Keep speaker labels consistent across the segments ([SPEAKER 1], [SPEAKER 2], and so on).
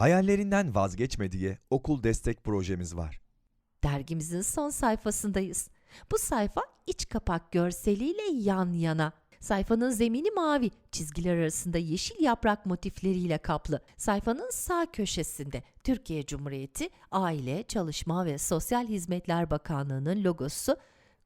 [SPEAKER 1] Hayallerinden vazgeçme diye okul destek projemiz var.
[SPEAKER 2] Dergimizin son sayfasındayız. Bu sayfa iç kapak görseliyle yan yana. Sayfanın zemini mavi, çizgiler arasında yeşil yaprak motifleriyle kaplı. Sayfanın sağ köşesinde Türkiye Cumhuriyeti Aile, Çalışma ve Sosyal Hizmetler Bakanlığı'nın logosu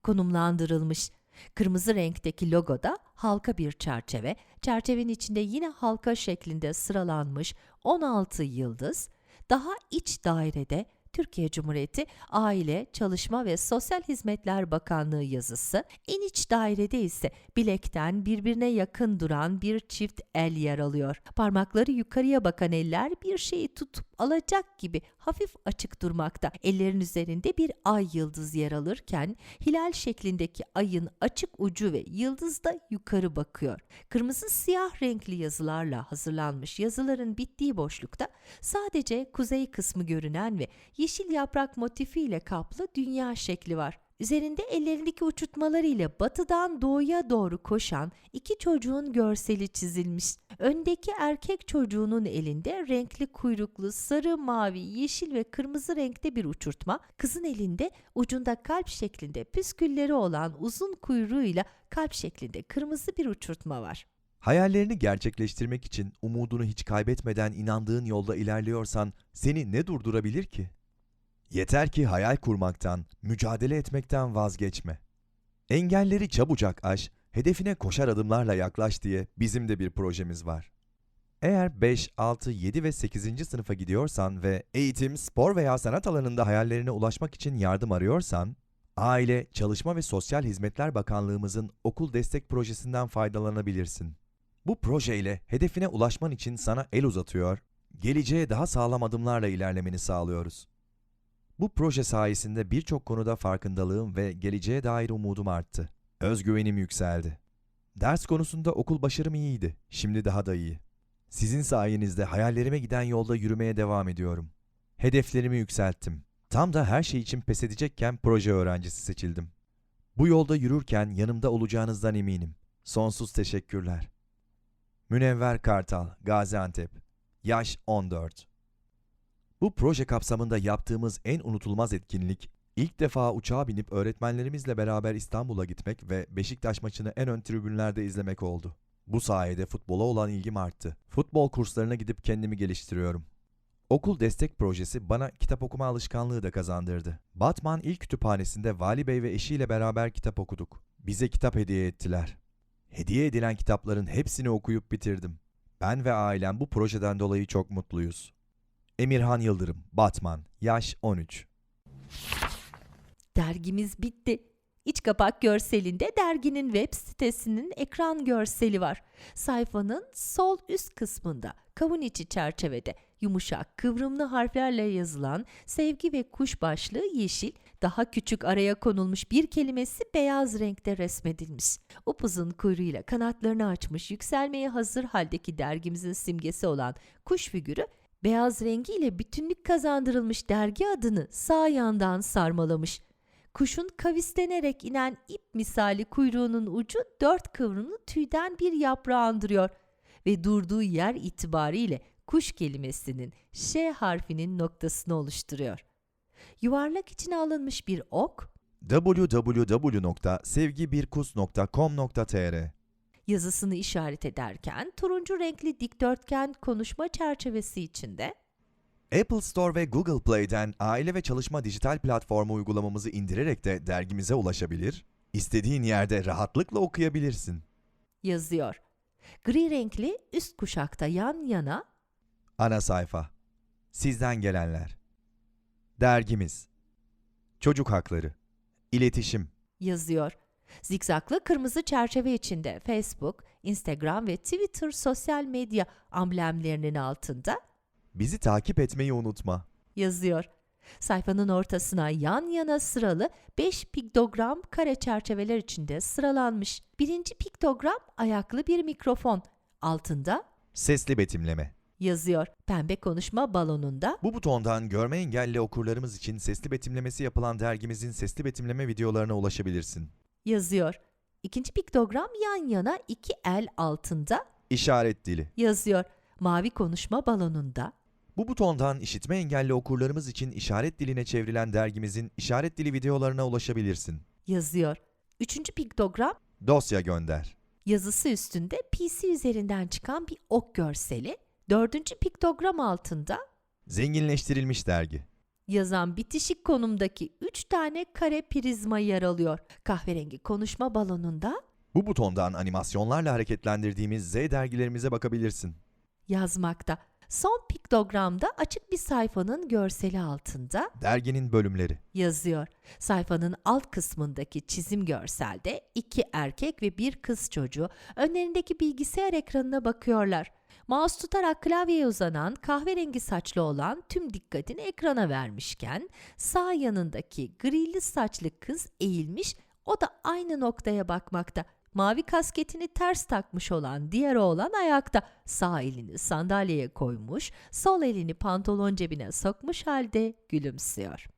[SPEAKER 2] konumlandırılmış. Kırmızı renkteki logoda halka bir çerçeve, çerçevenin içinde yine halka şeklinde sıralanmış 16 yıldız, daha iç dairede Türkiye Cumhuriyeti Aile, Çalışma ve Sosyal Hizmetler Bakanlığı yazısı, en iç dairede ise bilekten birbirine yakın duran bir çift el yer alıyor. Parmakları yukarıya bakan eller bir şeyi tutup alacak gibi hafif açık durmakta. Ellerin üzerinde bir ay yıldız yer alırken hilal şeklindeki ayın açık ucu ve yıldız da yukarı bakıyor. Kırmızı siyah renkli yazılarla hazırlanmış yazıların bittiği boşlukta sadece kuzey kısmı görünen ve yeşil yaprak motifiyle kaplı dünya şekli var. Üzerinde ellerindeki uçurtmalarıyla batıdan doğuya doğru koşan iki çocuğun görseli çizilmiş. Öndeki erkek çocuğunun elinde renkli kuyruklu sarı, mavi, yeşil ve kırmızı renkte bir uçurtma, kızın elinde ucunda kalp şeklinde püskülleri olan uzun kuyruğuyla kalp şeklinde kırmızı bir uçurtma var.
[SPEAKER 1] Hayallerini gerçekleştirmek için umudunu hiç kaybetmeden inandığın yolda ilerliyorsan seni ne durdurabilir ki? Yeter ki hayal kurmaktan, mücadele etmekten vazgeçme. Engelleri çabucak aş, hedefine koşar adımlarla yaklaş diye bizim de bir projemiz var. Eğer 5, 6, 7 ve 8. sınıfa gidiyorsan ve eğitim, spor veya sanat alanında hayallerine ulaşmak için yardım arıyorsan, Aile, Çalışma ve Sosyal Hizmetler Bakanlığımızın okul destek projesinden faydalanabilirsin. Bu projeyle hedefine ulaşman için sana el uzatıyor, geleceğe daha sağlam adımlarla ilerlemeni sağlıyoruz. Bu proje sayesinde birçok konuda farkındalığım ve geleceğe dair umudum arttı. Özgüvenim yükseldi. Ders konusunda okul başarım iyiydi, şimdi daha da iyi. Sizin sayenizde hayallerime giden yolda yürümeye devam ediyorum. Hedeflerimi yükselttim. Tam da her şey için pes edecekken proje öğrencisi seçildim. Bu yolda yürürken yanımda olacağınızdan eminim. Sonsuz teşekkürler. Münevver Kartal, Gaziantep. Yaş 14. Bu proje kapsamında yaptığımız en unutulmaz etkinlik, ilk defa uçağa binip öğretmenlerimizle beraber İstanbul'a gitmek ve Beşiktaş maçını en ön tribünlerde izlemek oldu. Bu sayede futbola olan ilgim arttı. Futbol kurslarına gidip kendimi geliştiriyorum. Okul destek projesi bana kitap okuma alışkanlığı da kazandırdı. Batman İl Kütüphanesi'nde Vali Bey ve eşiyle beraber kitap okuduk. Bize kitap hediye ettiler. Hediye edilen kitapların hepsini okuyup bitirdim. Ben ve ailem bu projeden dolayı çok mutluyuz. Emirhan Yıldırım, Batman, yaş 13.
[SPEAKER 2] Dergimiz bitti. İç kapak görselinde derginin web sitesinin ekran görseli var. Sayfanın sol üst kısmında kavun içi çerçevede yumuşak kıvrımlı harflerle yazılan sevgi ve kuş başlığı yeşil, daha küçük araya konulmuş bir kelimesi beyaz renkte resmedilmiş. Upuzun kuyruğuyla kanatlarını açmış yükselmeye hazır haldeki dergimizin simgesi olan kuş figürü beyaz rengiyle bütünlük kazandırılmış dergi adını sağ yandan sarmalamış. Kuşun kavislenerek inen ip misali kuyruğunun ucu dört kıvrımlı tüyden bir yaprağı andırıyor ve durduğu yer itibariyle kuş kelimesinin Ş harfinin noktasını oluşturuyor. Yuvarlak içine alınmış bir ok,
[SPEAKER 1] www.sevgibirkus.com.tr
[SPEAKER 2] yazısını işaret ederken turuncu renkli dikdörtgen konuşma çerçevesi içinde
[SPEAKER 1] Apple Store ve Google Play'den aile ve çalışma dijital platformu uygulamamızı indirerek de dergimize ulaşabilir, istediğin yerde rahatlıkla okuyabilirsin.
[SPEAKER 2] yazıyor. Gri renkli üst kuşakta yan yana
[SPEAKER 1] Ana sayfa. Sizden gelenler. Dergimiz. Çocuk hakları. İletişim.
[SPEAKER 2] yazıyor. Zikzaklı kırmızı çerçeve içinde Facebook, Instagram ve Twitter sosyal medya amblemlerinin altında
[SPEAKER 1] Bizi takip etmeyi unutma.
[SPEAKER 2] yazıyor. Sayfanın ortasına yan yana sıralı 5 piktogram kare çerçeveler içinde sıralanmış. Birinci piktogram ayaklı bir mikrofon. Altında
[SPEAKER 1] Sesli betimleme.
[SPEAKER 2] yazıyor. Pembe konuşma balonunda
[SPEAKER 1] Bu butondan görme engelli okurlarımız için sesli betimlemesi yapılan dergimizin sesli betimleme videolarına ulaşabilirsin.
[SPEAKER 2] Yazıyor. İkinci piktogram yan yana iki el altında
[SPEAKER 1] İşaret dili.
[SPEAKER 2] yazıyor. Mavi konuşma balonunda
[SPEAKER 1] Bu butondan işitme engelli okurlarımız için işaret diline çevrilen dergimizin işaret dili videolarına ulaşabilirsin.
[SPEAKER 2] Yazıyor. Üçüncü piktogram
[SPEAKER 1] Dosya gönder.
[SPEAKER 2] yazısı üstünde PC üzerinden çıkan bir ok görseli. Dördüncü piktogram altında
[SPEAKER 1] Zenginleştirilmiş dergi.
[SPEAKER 2] Yazan bitişik konumdaki üç tane kare prizma yer alıyor. Kahverengi konuşma balonunda
[SPEAKER 1] Bu butondan animasyonlarla hareketlendirdiğimiz Z dergilerimize bakabilirsin.
[SPEAKER 2] yazmakta. Son piktogramda açık bir sayfanın görseli altında
[SPEAKER 1] Derginin bölümleri.
[SPEAKER 2] yazıyor. Sayfanın alt kısmındaki çizim görselde iki erkek ve bir kız çocuğu önlerindeki bilgisayar ekranına bakıyorlar. Mouse tutarak klavyeye uzanan kahverengi saçlı olan tüm dikkatini ekrana vermişken sağ yanındaki grili saçlı kız eğilmiş o da aynı noktaya bakmakta. Mavi kasketini ters takmış olan diğer oğlan ayakta. Sağ elini sandalyeye koymuş, sol elini pantolon cebine sokmuş halde gülümsüyor.